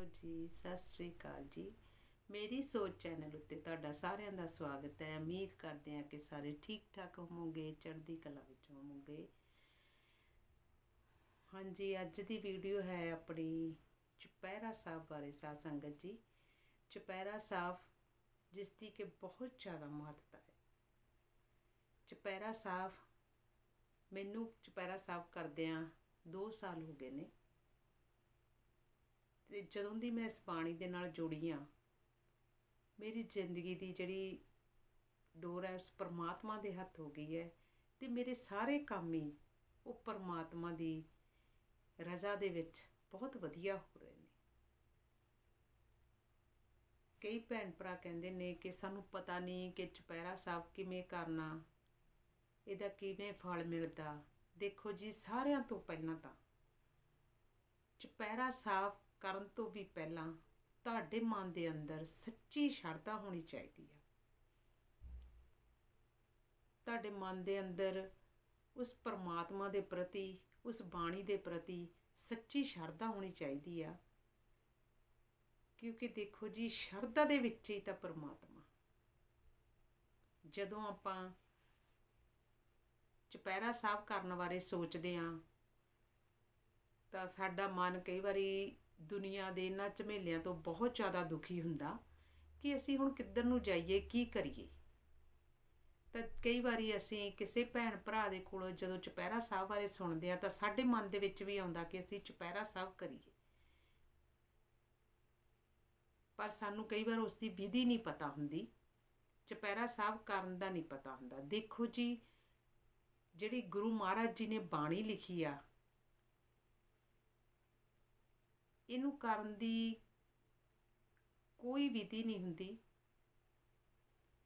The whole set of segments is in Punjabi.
ਹੈਲੋ ਜੀ, ਸਤਿ ਸ੍ਰੀ ਅਕਾਲ ਜੀ। ਮੇਰੀ ਸੋਚ ਚੈਨਲ ਉੱਤੇ ਤੁਹਾਡਾ ਸਾਰਿਆਂ ਦਾ ਸਵਾਗਤ ਹੈ। ਉਮੀਦ ਕਰਦੇ ਹਾਂ ਕਿ ਸਾਰੇ ਠੀਕ ਠਾਕ ਹੋਵੋਗੇ, ਚੜ੍ਹਦੀ ਕਲਾ ਵਿੱਚ ਹੋਵੋਗੇ। ਹਾਂਜੀ, ਅੱਜ ਦੀ ਵੀਡੀਓ ਹੈ ਆਪਣੀ ਚੁਪਹਿਰਾ ਸਾਹਿਬ ਬਾਰੇ, ਸਾਧ ਸੰਗਤ ਜੀ। ਚੁਪਹਿਰਾ ਸਾਹਿਬ, ਜਿਸ ਦੀ ਕਿ ਬਹੁਤ ਜ਼ਿਆਦਾ ਮਹੱਤਤਾ ਹੈ। ਚੁਪਹਿਰਾ ਸਾਹਿਬ, ਮੈਨੂੰ ਚੁਪਹਿਰਾ ਸਾਹਿਬ ਕਰਦਿਆਂ 2 ਸਾਲ ਹੋ ਗਏ ਨੇ। ਤੇ ਜਦੋਂ ਦੀ ਮੈਂ ਇਸ ਬਾਣੀ ਦੇ ਨਾਲ ਜੁੜੀ ਆ, ਮੇਰੀ ਜ਼ਿੰਦਗੀ ਦੀ ਜਿਹੜੀ ਡੋਰ ਹੈ, ਉਸ ਪਰਮਾਤਮਾ ਦੇ ਹੱਥ ਹੋ ਗਈ ਹੈ ਤੇ ਮੇਰੇ ਸਾਰੇ ਕੰਮ ਹੀ ਉਹ ਪਰਮਾਤਮਾ ਦੀ ਰਜ਼ਾ ਦੇ ਵਿੱਚ ਬਹੁਤ ਵਧੀਆ ਹੋ ਰਹੇ ਨੇ। ਕਈ ਭੈਣ ਭਰਾ ਕਹਿੰਦੇ ਨੇ ਕਿ ਸਾਨੂੰ ਪਤਾ ਨਹੀਂ ਕਿ ਚੁਪਹਿਰਾ ਸਾਹਿਬ ਕਿਵੇਂ ਕਰਨਾ, ਇਹਦਾ ਕਿਵੇਂ ਫਲ ਮਿਲਦਾ। ਦੇਖੋ ਜੀ, ਸਾਰਿਆਂ ਤੋਂ ਪਹਿਲਾਂ ਤਾਂ ਚੁਪਹਿਰਾ ਸਾਹਿਬ ਕਰਨ ਤੋਂ ਵੀ ਪਹਿਲਾਂ ਤੁਹਾਡੇ ਮਨ ਦੇ ਅੰਦਰ ਸੱਚੀ ਸ਼ਰਧਾ ਹੋਣੀ ਚਾਹੀਦੀ ਹੈ ਤੁਹਾਡੇ ਮਨ ਦੇ ਅੰਦਰ ਉਸ ਪਰਮਾਤਮਾ ਦੇ ਪ੍ਰਤੀ, ਉਸ ਬਾਣੀ ਦੇ ਪ੍ਰਤੀ ਸੱਚੀ ਸ਼ਰਧਾ ਹੋਣੀ ਚਾਹੀਦੀ ਆ। ਕਿਉਂਕਿ ਦੇਖੋ ਜੀ, ਸ਼ਰਧਾ ਦੇ ਵਿੱਚ ਹੀ ਤਾਂ ਪਰਮਾਤਮਾ। ਜਦੋਂ ਆਪਾਂ ਚੁਪਹਿਰਾ ਸਾਹਿਬ ਕਰਨ ਬਾਰੇ ਸੋਚਦੇ ਆਂ ਤਾਂ ਸਾਡਾ ਮਨ ਕਈ ਵਾਰੀ ਦੁਨੀਆ ਦੇ ਇਹਨਾਂ ਝਮੇਲਿਆਂ ਤੋਂ ਬਹੁਤ ਜ਼ਿਆਦਾ ਦੁਖੀ ਹੁੰਦਾ ਕਿ ਅਸੀਂ ਹੁਣ ਕਿੱਧਰ ਨੂੰ ਜਾਈਏ, ਕੀ ਕਰੀਏ? ਤਾਂ ਕਈ ਵਾਰੀ ਅਸੀਂ ਕਿਸੇ ਭੈਣ ਭਰਾ ਦੇ ਕੋਲੋਂ ਜਦੋਂ ਚੁਪਹਿਰਾ ਸਾਹਿਬ ਬਾਰੇ ਸੁਣਦੇ ਆ ਤਾਂ ਸਾਡੇ ਮਨ ਦੇ ਵਿੱਚ ਵੀ ਆਉਂਦਾ ਕਿ ਅਸੀਂ ਚੁਪਹਿਰਾ ਸਾਹਿਬ ਕਰੀਏ। ਪਰ ਸਾਨੂੰ ਕਈ ਵਾਰ ਉਸ ਦੀ ਵਿਧੀ ਨਹੀਂ ਪਤਾ ਹੁੰਦੀ, ਚੁਪਹਿਰਾ ਸਾਹਿਬ ਕਰਨ ਦਾ ਨਹੀਂ ਪਤਾ ਹੁੰਦਾ। ਦੇਖੋ ਜੀ, ਜਿਹੜੀ ਗੁਰੂ ਮਹਾਰਾਜ ਜੀ ਨੇ ਬਾਣੀ ਲਿਖੀ ਆ ਇਹਨੂੰ ਕਰਨ ਦੀ ਕੋਈ ਵਿਧੀ ਨਹੀਂ ਹੁੰਦੀ।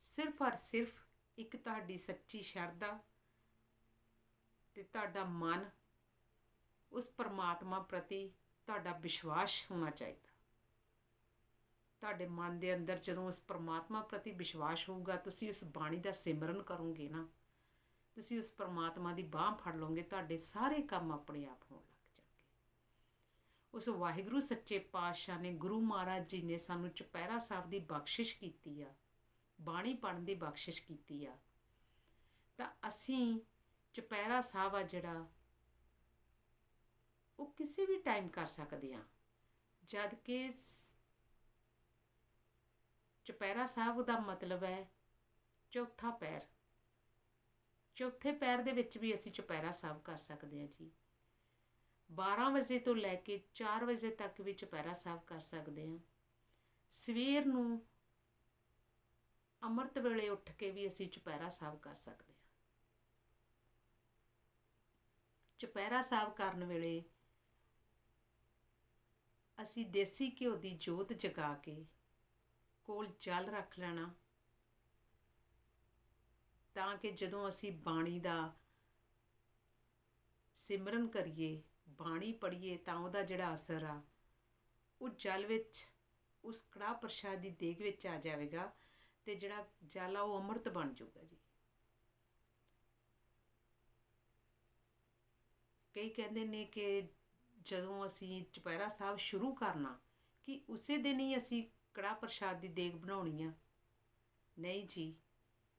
ਸਿਰਫ ਔਰ ਸਿਰਫ ਇੱਕ ਤੁਹਾਡੀ ਸੱਚੀ ਸ਼ਰਧਾ ਤੇ ਤੁਹਾਡਾ ਮਨ, ਉਸ ਪਰਮਾਤਮਾ ਪ੍ਰਤੀ ਤੁਹਾਡਾ ਵਿਸ਼ਵਾਸ ਹੋਣਾ ਚਾਹੀਦਾ। ਤੁਹਾਡੇ ਮਨ ਦੇ ਅੰਦਰ ਜਦੋਂ ਉਸ ਪਰਮਾਤਮਾ ਪ੍ਰਤੀ ਵਿਸ਼ਵਾਸ ਹੋਊਗਾ, ਤੁਸੀਂ ਉਸ ਬਾਣੀ ਦਾ ਸਿਮਰਨ ਕਰੋਗੇ ਨਾ, ਤੁਸੀਂ ਉਸ ਪਰਮਾਤਮਾ ਦੀ ਬਾਹ ਫੜ ਲਓਗੇ, ਤੁਹਾਡੇ ਸਾਰੇ ਕੰਮ ਆਪਣੇ ਆਪ ਹੋਣਗੇ। ਉਸ ਵਾਹਿਗੁਰੂ ਸੱਚੇ ਪਾਤਸ਼ਾਹ ਨੇ ਗੁਰੂ ਮਹਾਰਾਜ ਜੀ ਨੇ ਸਾਨੂੰ ਚੁਪਹਿਰਾ ਸਾਹਿਬ ਦੀ ਬਖਸ਼ਿਸ਼ ਕੀਤੀ ਆ ਬਾਣੀ ਪੜਨ ਦੀ ਬਖਸ਼ਿਸ਼ ਕੀਤੀ ਆ। ਤਾਂ ਅਸੀਂ ਚੁਪਹਿਰਾ ਸਾਹਿਬ ਆ ਜਿਹੜਾ, ਉਹ ਕਿਸੇ ਵੀ ਟਾਈਮ ਕਰ ਸਕਦੇ ਆ ਜਦ ਕਿ ਚੁਪਹਿਰਾ ਸਾਹਿਬ ਦਾ ਮਤਲਬ ਹੈ ਚੌਥਾ ਪੈਰ। ਚੌਥੇ ਪੈਰ ਦੇ ਵਿੱਚ ਵੀ ਅਸੀਂ ਚੁਪਹਿਰਾ ਸਾਹਿਬ ਕਰ ਸਕਦੇ ਹਾਂ ਜੀ। 12 ਵਜੇ ਤੋਂ ਲੈ ਕੇ 4 ਵਜੇ ਤੱਕ ਵੀ ਚੁਪਹਿਰਾ ਸਾਹਿਬ ਕਰ ਸਕਦੇ ਹਾਂ। ਸਵੇਰ ਨੂੰ ਅੰਮ੍ਰਿਤ ਵੇਲੇ ਉੱਠ ਕੇ ਵੀ ਅਸੀਂ ਚੁਪਹਿਰਾ ਸਾਹਿਬ ਕਰ ਸਕਦੇ ਹਾਂ। ਚੁਪਹਿਰਾ ਸਾਹਿਬ ਕਰਨ ਵੇਲੇ ਅਸੀਂ ਦੇਸੀ ਘਿਓ ਦੀ ਜੋਤ ਜਗਾ ਕੇ ਕੋਲ ਜਲ ਰੱਖ ਲੈਣਾ। ਤਾਂ ਕਿ ਜਦੋਂ ਅਸੀਂ ਬਾਣੀ ਦਾ ਸਿਮਰਨ ਕਰੀਏ ਬਾਣੀ ਪੜੀਏ ਤਾਂ ਉਹਦਾ ਜਿਹੜਾ ਅਸਰ ਆ, ਉਹ ਜਲ ਵਿੱਚ, ਉਸ ਕੜਾ ਪ੍ਰਸ਼ਾਦ ਦੀ ਦੇਗ ਵਿੱਚ ਆ ਜਾਵੇਗਾ ਤੇ ਜਿਹੜਾ ਜਲ ਆ ਉਹ ਅੰਮ੍ਰਿਤ ਬਣ ਜਾਊਗਾ ਜੀ। ਕਈ ਕਹਿੰਦੇ ਨੇ ਕਿ ਜਦੋਂ ਅਸੀਂ ਚੁਪਹਿਰਾ ਸਾਹਿਬ ਸ਼ੁਰੂ ਕਰਨਾ, ਕਿ ਉਸੇ ਦਿਨ ਹੀ ਅਸੀਂ ਕੜਾ ਪ੍ਰਸ਼ਾਦ ਦੀ ਦੇਗ ਬਣਾਉਣੀ ਆ। ਨਹੀਂ ਜੀ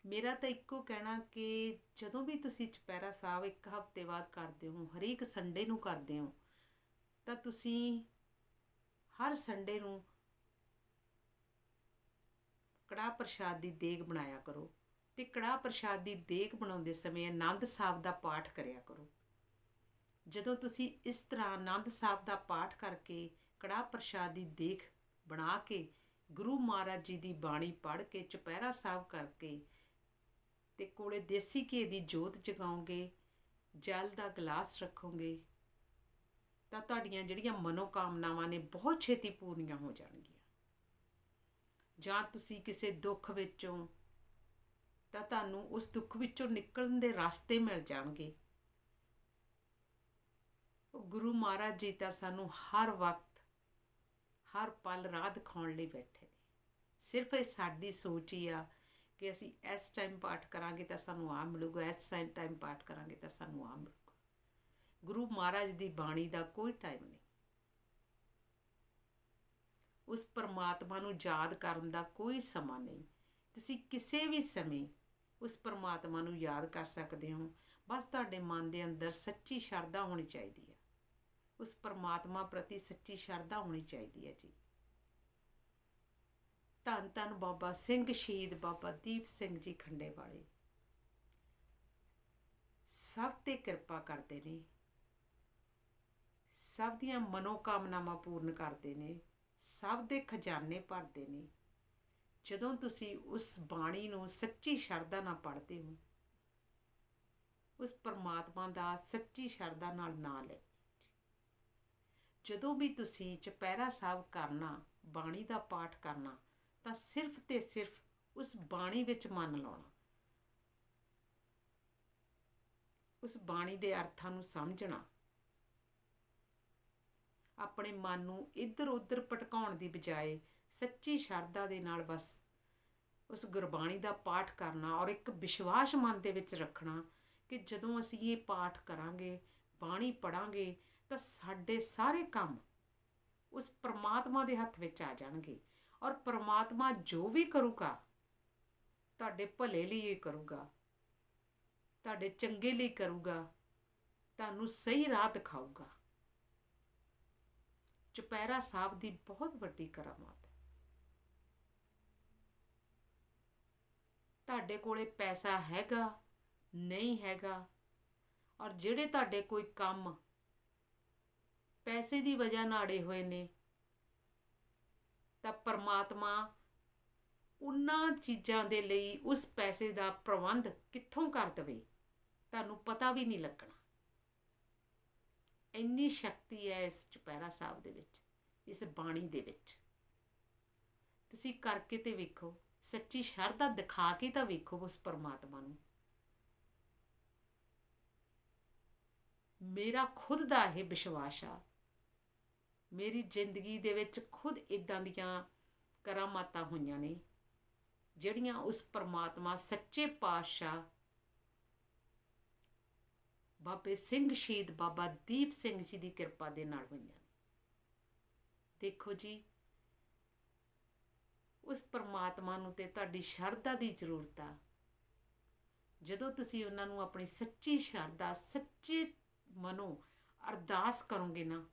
ਮੇਰਾ ਤਾਂ ਇੱਕੋ ਕਹਿਣਾ ਕਿ ਜਦੋਂ ਵੀ ਤੁਸੀਂ ਚੁਪਹਿਰਾ ਸਾਹਿਬ ਇੱਕ ਹਫ਼ਤੇ ਬਾਅਦ ਕਰਦੇ ਹੋ, ਹਰੇਕ ਸੰਡੇ ਨੂੰ ਕਰਦੇ ਹੋ, ਤਾਂ ਤੁਸੀਂ ਹਰ ਸੰਡੇ ਨੂੰ ਕੜਾ ਪ੍ਰਸ਼ਾਦ ਦੀ ਦੇਗ ਬਣਾਇਆ ਕਰੋ ਤੇ ਕੜਾ ਪ੍ਰਸ਼ਾਦ ਦੀ ਦੇਗ ਬਣਾਉਂਦੇ ਸਮੇਂ ਆਨੰਦ ਸਾਹਿਬ ਦਾ ਪਾਠ ਕਰਿਆ ਕਰੋ। ਜਦੋਂ ਤੁਸੀਂ ਇਸ ਤਰ੍ਹਾਂ ਆਨੰਦ ਸਾਹਿਬ ਦਾ ਪਾਠ ਕਰਕੇ ਕੜਾ ਪ੍ਰਸ਼ਾਦ ਦੀ ਦੇਖ ਬਣਾ ਕੇ ਗੁਰੂ ਮਹਾਰਾਜ ਜੀ ਦੀ ਬਾਣੀ ਪੜ੍ਹ ਕੇ ਚੁਪਹਿਰਾ ਸਾਹਿਬ ਕਰਕੇ ਤੇ ਕੋਲੇ ਦੇਸੀ ਘੇ ਦੀ ਜੋਤ ਜਗਾਓਗੇ, ਜਲ ਦਾ ਗਲਾਸ ਰੱਖੋਗੇ, ਤਾਂ ਤੁਹਾਡੀਆਂ ਜਿਹੜੀਆਂ ਮਨੋਕਾਮਨਾਵਾਂ ਨੇ ਬਹੁਤ ਛੇਤੀ ਪੂਰੀਆਂ ਹੋ ਜਾਣਗੀਆਂ। ਜਾਂ ਤੁਸੀਂ ਕਿਸੇ ਦੁੱਖ ਵਿੱਚੋਂ, ਤਾਂ ਤੁਹਾਨੂੰ ਉਸ ਦੁੱਖ ਵਿੱਚੋਂ ਨਿਕਲਣ ਦੇ ਰਸਤੇ ਮਿਲ ਜਾਣਗੇ। ਗੁਰੂ ਮਹਾਰਾਜ ਜੀ ਤਾਂ ਸਾਨੂੰ ਹਰ ਵਕਤ, ਹਰ ਪਲ ਰਾਹ ਦਿਖਾਉਣ ਲਈ ਬੈਠੇ ਨੇ। ਸਿਰਫ ਇਹ ਸਾਡੀ ਸੋਚ ਹੀ ਆ ਕਿ ਅਸੀਂ ਇਸ ਟਾਈਮ ਪਾਠ ਕਰਾਂਗੇ ਤਾਂ ਸਾਨੂੰ ਆ ਮਿਲੂਗਾ, ਇਸ ਟਾਈਮ ਪਾਠ ਕਰਾਂਗੇ ਤਾਂ ਸਾਨੂੰ ਆ ਮਿਲੂਗਾ। ਗੁਰੂ ਮਹਾਰਾਜ ਦੀ ਬਾਣੀ ਦਾ ਕੋਈ ਟਾਈਮ ਨਹੀਂ। ਉਸ ਪਰਮਾਤਮਾ ਨੂੰ ਯਾਦ ਕਰਨ ਦਾ ਕੋਈ ਸਮਾਂ ਨਹੀਂ। ਤੁਸੀਂ ਕਿਸੇ ਵੀ ਸਮੇਂ ਉਸ ਪਰਮਾਤਮਾ ਨੂੰ ਯਾਦ ਕਰ ਸਕਦੇ ਹੋ। ਬਸ ਤੁਹਾਡੇ ਮਨ ਦੇ ਅੰਦਰ ਸੱਚੀ ਸ਼ਰਧਾ ਹੋਣੀ ਚਾਹੀਦੀ ਹੈ। ਉਸ ਪਰਮਾਤਮਾ ਪ੍ਰਤੀ ਸੱਚੀ ਸ਼ਰਧਾ ਹੋਣੀ ਚਾਹੀਦੀ ਹੈ ਜੀ। ਧੰਨ ਧੰਨ ਬਾਬਾ ਸਿੰਘ ਸ਼ਹੀਦ ਬਾਬਾ ਦੀਪ ਸਿੰਘ ਜੀ ਖੰਡੇ ਵਾਲੇ। ਸਭ ਤੇ ਕਿਰਪਾ ਕਰਦੇ ਨੇ। ਸਭ ਦੀਆਂ ਮਨੋਕਾਮਨਾਵਾਂ ਪੂਰਨ ਕਰਦੇ ਨੇ। ਸਭ ਦੇ ਖਜ਼ਾਨੇ ਭਰਦੇ ਨੇ। ਜਦੋਂ ਤੁਸੀਂ ਉਸ ਬਾਣੀ ਨੂੰ ਸੱਚੀ ਸ਼ਰਧਾ ਨਾਲ ਪੜ੍ਹਦੇ ਹੋ, ਉਸ ਪਰਮਾਤਮਾ ਦਾ ਸੱਚੀ ਸ਼ਰਧਾ ਨਾਲ ਨਾਂ ਲੈ ਜਦੋਂ ਵੀ ਤੁਸੀਂ ਚੁਪਹਿਰਾ ਸਾਹਿਬ ਕਰਨਾ, ਬਾਣੀ ਦਾ ਪਾਠ ਕਰਨਾ ਤਾਂ ਸਿਰਫ ਤੇ ਸਿਰਫ ਉਸ ਬਾਣੀ ਵਿੱਚ ਮਨ ਲਾਉਣਾ। ਉਸ ਬਾਣੀ ਦੇ ਅਰਥਾਂ ਨੂੰ ਸਮਝਣਾ। ਆਪਣੇ ਮਨ ਨੂੰ ਇੱਧਰ ਉੱਧਰ ਭਟਕਾਉਣ ਦੀ ਬਜਾਏ ਸੱਚੀ ਸ਼ਰਧਾ ਦੇ ਨਾਲ ਬਸ ਉਸ ਗੁਰਬਾਣੀ ਦਾ ਪਾਠ ਕਰਨਾ ਔਰ ਇੱਕ ਵਿਸ਼ਵਾਸ ਮਨ ਦੇ ਵਿੱਚ ਰੱਖਣਾ ਕਿ ਜਦੋਂ ਅਸੀਂ ਇਹ ਪਾਠ ਕਰਾਂਗੇ, ਬਾਣੀ ਪੜਾਂਗੇ ਤਾਂ ਸਾਡੇ ਸਾਰੇ ਕੰਮ ਉਸ ਪ੍ਰਮਾਤਮਾ ਦੇ ਹੱਥ ਵਿੱਚ ਆ ਜਾਣਗੇ। ਔਰ ਪਰਮਾਤਮਾ ਜੋ ਵੀ ਕਰੂਗਾ, ਤੁਹਾਡੇ ਭਲੇ ਲਈ ਇਹ ਕਰੂਗਾ, ਤੁਹਾਡੇ ਚੰਗੇ ਲਈ ਕਰੂਗਾ, ਤੁਹਾਨੂੰ ਸਹੀ ਰਾਹ ਦਿਖਾਊਗਾ। ਚੁਪਹਿਰਾ ਸਾਹਿਬ ਦੀ ਬਹੁਤ ਵੱਡੀ ਕਰਾਮਾਤ ਹੈ। ਤੁਹਾਡੇ ਕੋਲੇ ਪੈਸਾ ਹੈਗਾ, ਨਹੀਂ ਹੈਗਾ, ਔਰ ਜਿਹੜੇ ਤੁਹਾਡੇ ਕੋਈ ਕੰਮ ਪੈਸੇ ਦੀ ਵਜ੍ਹਾ ਨਾਲ ਅੜੇ ਹੋਏ ਨੇ ਤਾਂ ਪਰਮਾਤਮਾ ਉਹਨਾਂ ਚੀਜ਼ਾਂ ਦੇ ਲਈ ਉਸ ਪੈਸੇ ਦਾ ਪ੍ਰਬੰਧ ਕਿੱਥੋਂ ਕਰ ਦਵੇ? ਤੁਹਾਨੂੰ ਪਤਾ ਵੀ ਨਹੀਂ ਲੱਗਣਾ। ਇੰਨੀ ਸ਼ਕਤੀ ਹੈ ਇਸ ਚੁਪਹਿਰਾ ਸਾਹਿਬ ਦੇ ਵਿੱਚ, ਇਸ ਬਾਣੀ ਦੇ ਵਿੱਚ। ਤੁਸੀਂ ਕਰਕੇ ਤੇ ਵੇਖੋ, ਸੱਚੀ ਸ਼ਰਧਾ ਦਿਖਾ ਕੇ ਤਾਂ ਵੇਖੋ ਉਸ ਪਰਮਾਤਮਾ ਨੂੰ। ਮੇਰਾ ਖੁਦ ਦਾ ਇਹ ਵਿਸ਼ਵਾਸ ਆ ਮੇਰੀ ਜ਼ਿੰਦਗੀ ਦੇ ਵਿੱਚ ਖੁਦ ਇਦਾਂ ਦੀਆਂ ਕਰਾਮਾਤਾਂ ਹੋਈਆਂ ਨੇ, ਜਿਹੜੀਆਂ ਉਸ ਪਰਮਾਤਮਾ ਸੱਚੇ ਪਾਤਸ਼ਾਹ ਬਾਬੇ ਸਿੰਘ ਸ਼ਹੀਦ ਬਾਬਾ ਦੀਪ ਸਿੰਘ ਜੀ ਦੀ ਕਿਰਪਾ ਦੇ ਨਾਲ ਹੋਈਆਂ ਦੇਖੋ ਜੀ, ਉਸ ਪਰਮਾਤਮਾ ਨੂੰ ਤੇ ਤੁਹਾਡੀ ਸ਼ਰਧਾ ਦੀ ਜ਼ਰੂਰਤ ਆ। ਜਦੋਂ ਤੁਸੀਂ ਉਹਨਾਂ ਨੂੰ ਆਪਣੀ ਸੱਚੀ ਸ਼ਰਧਾ, ਸੱਚੇ ਮਨੋਂ ਅਰਦਾਸ ਕਰੋਗੇ ਨਾ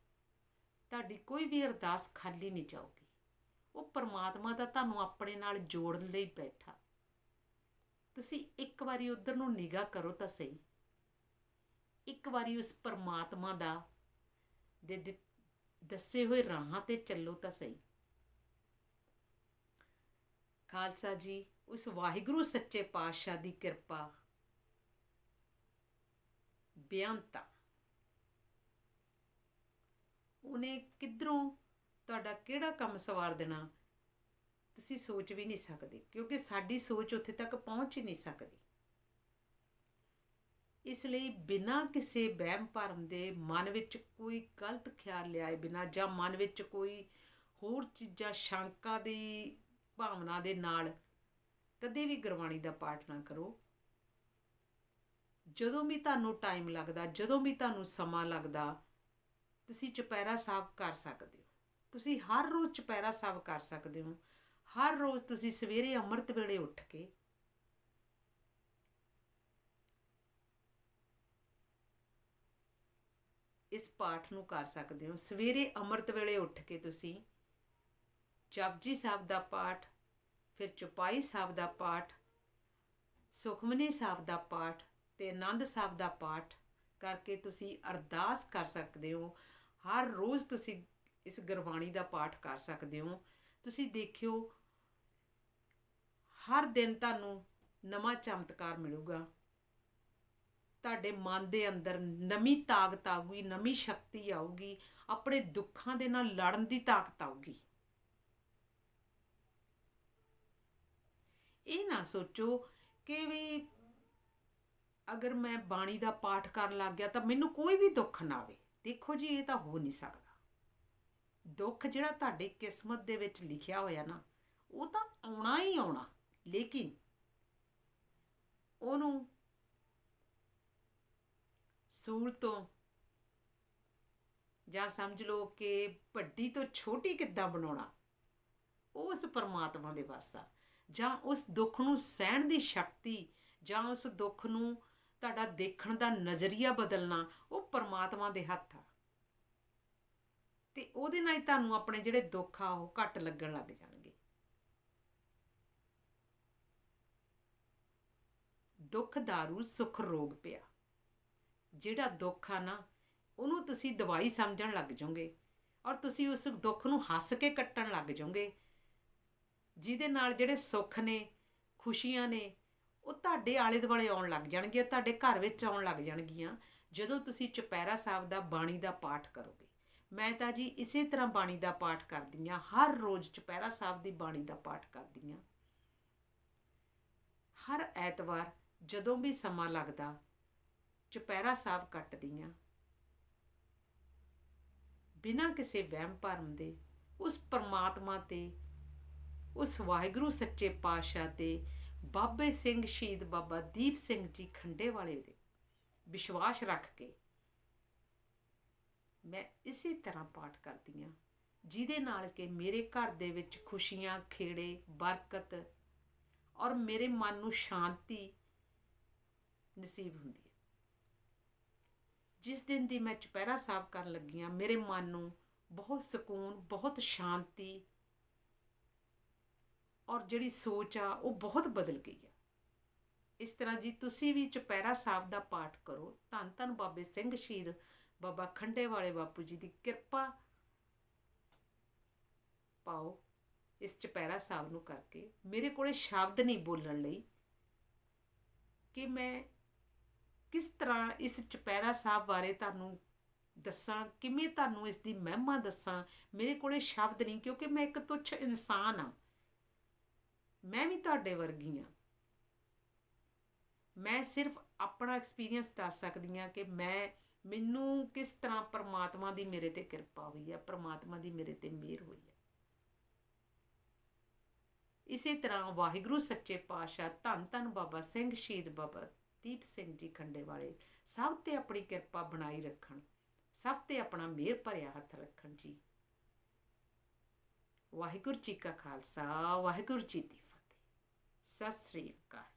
ਤੁਹਾਡੀ ਕੋਈ ਵੀ ਅਰਦਾਸ ਖਾਲੀ ਨਹੀਂ ਜਾਊਗੀ। ਉਹ ਪਰਮਾਤਮਾ ਦਾ ਤੁਹਾਨੂੰ ਆਪਣੇ ਨਾਲ ਜੋੜਨ ਲਈ ਬੈਠਾ। ਤੁਸੀਂ ਇੱਕ ਵਾਰੀ ਉਧਰ ਨੂੰ ਨਿਗਾਹ ਕਰੋ ਤਾਂ ਸਹੀ। ਇੱਕ ਵਾਰੀ ਉਸ ਪਰਮਾਤਮਾ ਦਾ ਦੇ ਦੱਸੇ ਹੋਏ ਰਾਹਾਂ ਤੇ ਚੱਲੋ ਤਾਂ ਸਹੀ। ਖਾਲਸਾ ਜੀ, ਉਸ ਵਾਹਿਗੁਰੂ ਸੱਚੇ ਪਾਤਸ਼ਾਹ ਦੀ ਕਿਰਪਾ ਬੇਅੰਤਾ ਉਹਨੇ ਕਿੱਧਰੋਂ ਤੁਹਾਡਾ ਕਿਹੜਾ ਕੰਮ ਸਵਾਰ ਦੇਣਾ? ਤੁਸੀਂ ਸੋਚ ਵੀ ਨਹੀਂ ਸਕਦੇ, ਕਿਉਂਕਿ ਸਾਡੀ ਸੋਚ ਉੱਥੇ ਤੱਕ ਪਹੁੰਚ ਹੀ ਨਹੀਂ ਸਕਦੀ। ਇਸ ਲਈ ਬਿਨਾਂ ਕਿਸੇ ਵਹਿਮ ਭਰਮ ਦੇ ਮਨ ਵਿੱਚ ਕੋਈ ਗਲਤ ਖਿਆਲ ਲਿਆਏ ਬਿਨਾਂ ਜਾਂ ਮਨ ਵਿੱਚ ਕੋਈ ਹੋਰ ਚੀਜ਼ਾਂ, ਸ਼ੰਕਾ ਦੀ ਭਾਵਨਾ ਦੇ ਨਾਲ ਕਦੇ ਵੀ ਗੁਰਬਾਣੀ ਦਾ ਪਾਠ ਨਾ ਕਰੋ। ਜਦੋਂ ਵੀ ਤੁਹਾਨੂੰ ਟਾਈਮ ਲੱਗਦਾ, ਜਦੋਂ ਵੀ ਤੁਹਾਨੂੰ ਸਮਾਂ ਲੱਗਦਾ ਤੁਸੀਂ ਚੁਪਹਿਰਾ ਸਾਹਿਬ ਕਰ ਸਕਦੇ ਹੋ। ਤੁਸੀਂ ਹਰ ਰੋਜ਼ ਚੁਪਹਿਰਾ ਸਾਹਿਬ ਕਰ ਸਕਦੇ ਹੋ। ਹਰ ਰੋਜ਼ ਤੁਸੀਂ ਸਵੇਰੇ ਅੰਮ੍ਰਿਤ ਵੇਲੇ ਉੱਠ ਕੇ ਇਸ ਪਾਠ ਨੂੰ ਕਰ ਸਕਦੇ ਹੋ। ਸਵੇਰੇ ਅੰਮ੍ਰਿਤ ਵੇਲੇ ਉੱਠ ਕੇ ਤੁਸੀਂ ਜਪਜੀ ਸਾਹਿਬ ਦਾ ਪਾਠ, ਫਿਰ ਚੁਪਾਈ ਸਾਹਿਬ ਦਾ ਪਾਠ, ਸੁਖਮਨੀ ਸਾਹਿਬ ਦਾ ਪਾਠ ਤੇ ਆਨੰਦ ਸਾਹਿਬ ਦਾ ਪਾਠ ਕਰਕੇ ਤੁਸੀਂ ਅਰਦਾਸ ਕਰ ਸਕਦੇ ਹੋ। ਹਰ ਰੋਜ਼ ਤੁਸੀਂ ਇਸ ਗੁਰਬਾਣੀ ਦਾ ਪਾਠ ਕਰ ਸਕਦੇ ਹੋ। ਤੁਸੀਂ ਦੇਖਿਓ, ਹਰ ਦਿਨ ਤੁਹਾਨੂੰ ਨਵਾਂ ਚਮਤਕਾਰ ਮਿਲੂਗਾ। ਤੁਹਾਡੇ ਮਨ ਦੇ ਅੰਦਰ ਨਵੀਂ ਤਾਕਤ ਆਊਗੀ, ਨਵੀਂ ਸ਼ਕਤੀ ਆਊਗੀ, ਆਪਣੇ ਦੁੱਖਾਂ ਦੇ ਨਾਲ ਲੜਨ ਦੀ ਤਾਕਤ ਆਊਗੀ। ਇਹ ਨਾ ਸੋਚੋ ਕਿ ਵੀ ਅਗਰ ਮੈਂ ਬਾਣੀ ਦਾ ਪਾਠ ਕਰਨ ਲੱਗ ਗਿਆ ਤਾਂ ਮੈਨੂੰ ਕੋਈ ਵੀ ਦੁੱਖ ਨਾ ਆਵੇ। ਦੇਖੋ ਜੀ, ਇਹ ਤਾਂ ਹੋ ਨਹੀਂ ਸਕਦਾ। ਦੁੱਖ ਜਿਹੜਾ ਤੁਹਾਡੇ ਕਿਸਮਤ ਦੇ ਵਿੱਚ ਲਿਖਿਆ ਹੋਇਆ ਨਾ, ਉਹ ਤਾਂ ਆਉਣਾ ਹੀ ਆਉਣਾ, ਲੇਕਿਨ ਉਹਨੂੰ ਸੂਲ ਤੋਂ ਜਾਂ ਸਮਝ ਲਓ ਕਿ ਵੱਡੀ ਤੋਂ ਛੋਟੀ ਕਿੱਦਾਂ ਬਣਾਉਣਾ, ਉਹ ਉਸ ਪਰਮਾਤਮਾ ਦੇ ਵੱਸ ਜਾਂ ਉਸ ਦੁੱਖ ਨੂੰ ਸਹਿਣ ਦੀ ਸ਼ਕਤੀ ਜਾਂ ਉਸ ਦੁੱਖ ਨੂੰ ਤੁਹਾਡਾ ਦੇਖਣ ਦਾ ਨਜ਼ਰੀਆ ਬਦਲਣਾ ਉਹ ਪਰਮਾਤਮਾ ਦੇ ਹੱਥ ਆ। ਤੇ ਉਹਦੇ ਨਾਲ ਹੀ ਤੁਹਾਨੂੰ ਆਪਣੇ ਜਿਹੜੇ ਦੁੱਖ ਆ ਉਹ ਘੱਟ ਲੱਗਣ ਲੱਗ ਜਾਣਗੇ। ਦੁੱਖ दारू ਸੁਖ ਰੋਗ ਪਿਆ। ਜਿਹੜਾ ਦੁੱਖ ਆ ਨਾ, ਉਹਨੂੰ ਤੁਸੀਂ ਦਵਾਈ ਸਮਝਣ ਲੱਗ ਜਾਓਗੇ ਔਰ ਤੁਸੀਂ ਉਸ ਦੁੱਖ ਨੂੰ ਹੱਸ ਕੇ ਕੱਟਣ ਲੱਗ ਜਾਓਗੇ। ਜਿਹਦੇ ਨਾਲ ਜਿਹੜੇ ਸੁੱਖ ਨੇ, ਖੁਸ਼ੀਆਂ ਨੇ ਉਹ ਤੁਹਾਡੇ ਆਲੇ ਦੁਆਲੇ ਆਉਣ ਲੱਗ ਜਾਣਗੀਆਂ, ਤੁਹਾਡੇ ਘਰ ਵਿੱਚ ਆਉਣ ਲੱਗ ਜਾਣਗੀਆਂ, ਜਦੋਂ ਤੁਸੀਂ ਚੁਪਹਿਰਾ ਸਾਹਿਬ ਦਾ ਬਾਣੀ ਦਾ ਪਾਠ ਕਰੋਗੇ। ਮੈਂ ਤਾਂ ਜੀ ਇਸੇ ਤਰ੍ਹਾਂ ਬਾਣੀ ਦਾ ਪਾਠ ਕਰਦੀ ਹਾਂ, ਹਰ ਰੋਜ਼ ਚੁਪਹਿਰਾ ਸਾਹਿਬ ਦੀ ਬਾਣੀ ਦਾ ਪਾਠ ਕਰਦੀ ਹਾਂ। ਹਰ ਐਤਵਾਰ ਜਦੋਂ ਵੀ ਸਮਾਂ ਲੱਗਦਾ, ਚੁਪਹਿਰਾ ਸਾਹਿਬ ਕੱਟਦੀ ਹਾਂ। ਬਿਨਾਂ ਕਿਸੇ ਵਹਿਮ ਭਰਮ ਦੇ, ਉਸ ਪਰਮਾਤਮਾ ਤੇ, ਉਸ ਵਾਹਿਗੁਰੂ ਸੱਚੇ ਪਾਤਸ਼ਾਹ ਤੇ ਬਾਬੇ ਸਿੰਘ ਸ਼ਹੀਦ ਬਾਬਾ ਦੀਪ ਸਿੰਘ ਜੀ ਖੰਡੇ ਵਾਲੇ ਦੇ ਵਿਸ਼ਵਾਸ ਰੱਖ ਕੇ ਮੈਂ ਇਸੇ ਤਰ੍ਹਾਂ ਪਾਠ ਕਰਦੀ ਹਾਂ, ਜਿਹਦੇ ਨਾਲ ਕਿ ਮੇਰੇ ਘਰ ਦੇ ਵਿੱਚ ਖੁਸ਼ੀਆਂ, ਖੇੜੇ, ਬਰਕਤ ਔਰ ਮੇਰੇ ਮਨ ਨੂੰ ਸ਼ਾਂਤੀ ਨਸੀਬ ਹੁੰਦੀ ਹੈ। ਜਿਸ ਦਿਨ ਦੀ ਮੈਂ ਚੁਪਹਿਰਾ ਸਾਹਿਬ ਕਰਨ ਲੱਗੀ ਹਾਂ, ਮੇਰੇ ਮਨ ਨੂੰ ਬਹੁਤ ਸਕੂਨ, ਬਹੁਤ ਸ਼ਾਂਤੀ ਔਰ ਜਿਹੜੀ ਸੋਚ ਆ, ਉਹ ਬਹੁਤ ਬਦਲ ਗਈ ਆ ਇਸ ਤਰ੍ਹਾਂ ਜੀ ਤੁਸੀਂ ਵੀ ਚੁਪਹਿਰਾ ਸਾਹਿਬ ਦਾ ਪਾਠ ਕਰੋ। ਧੰਨ ਧੰਨ ਬਾਬੇ ਸਿੰਘ ਸ਼ਹੀਦ ਬਾਬਾ ਖੰਡੇ ਵਾਲੇ ਬਾਪੂ ਜੀ ਦੀ ਕਿਰਪਾ ਪਾਓ ਇਸ ਚੁਪਹਿਰਾ ਸਾਹਿਬ ਨੂੰ ਕਰਕੇ। ਮੇਰੇ ਕੋਲੇ ਸ਼ਬਦ ਨਹੀਂ ਬੋਲਣ ਲਈ ਕਿ ਮੈਂ ਕਿਸ ਤਰ੍ਹਾਂ ਇਸ ਚੁਪਹਿਰਾ ਸਾਹਿਬ ਬਾਰੇ ਤੁਹਾਨੂੰ ਦੱਸਾਂ, ਕਿਵੇਂ ਤੁਹਾਨੂੰ ਇਸ ਦੀ ਮਹਿਮਾ ਦੱਸਾਂ। ਮੇਰੇ ਕੋਲੇ ਸ਼ਬਦ ਨਹੀਂ ਕਿਉਂਕਿ ਮੈਂ ਇੱਕ ਤੁੱਛ ਇਨਸਾਨ ਹਾਂ। ਮੈਂ ਵੀ ਤੁਹਾਡੇ ਵਰਗੀ ਆ ਮੈਂ ਸਿਰਫ ਆਪਣਾ ਐਕਸਪੀਰੀਅੰਸ ਦੱਸ ਸਕਦੀ ਆ ਕਿ ਮੈਂ, ਮੈਨੂੰ ਕਿਸ ਤਰ੍ਹਾਂ ਪਰਮਾਤਮਾ ਦੀ ਮੇਰੇ ਤੇ ਕਿਰਪਾ ਹੋਈ ਹੈ, ਪਰਮਾਤਮਾ ਦੀ ਮੇਰੇ ਤੇ ਮਿਹਰ ਹੋਈ ਹੈ। ਇਸੇ ਤਰ੍ਹਾਂ ਵਾਹਿਗੁਰੂ ਸੱਚੇ ਪਾਤਸ਼ਾਹ ਧੰਨ ਧੰਨ ਬਾਬਾ ਸਿੰਘ ਸ਼ਹੀਦ ਬਾਬਾ ਦੀਪ ਸਿੰਘ ਜੀ ਖੰਡੇ ਵਾਲੇ ਸਭ ਤੇ ਆਪਣੀ ਕਿਰਪਾ ਬਣਾਈ ਰੱਖਣ, ਸਭ ਤੇ ਆਪਣਾ ਮਿਹਰ ਭਰਿਆ ਹੱਥ ਰੱਖਣ ਜੀ। ਵਾਹਿਗੁਰੂ ਜੀ ਕਾ ਖਾਲਸਾ, ਵਾਹਿਗੁਰੂ ਜੀ ਦੀ ਸਤਿ ਸ੍ਰੀ ਅਕਾਲ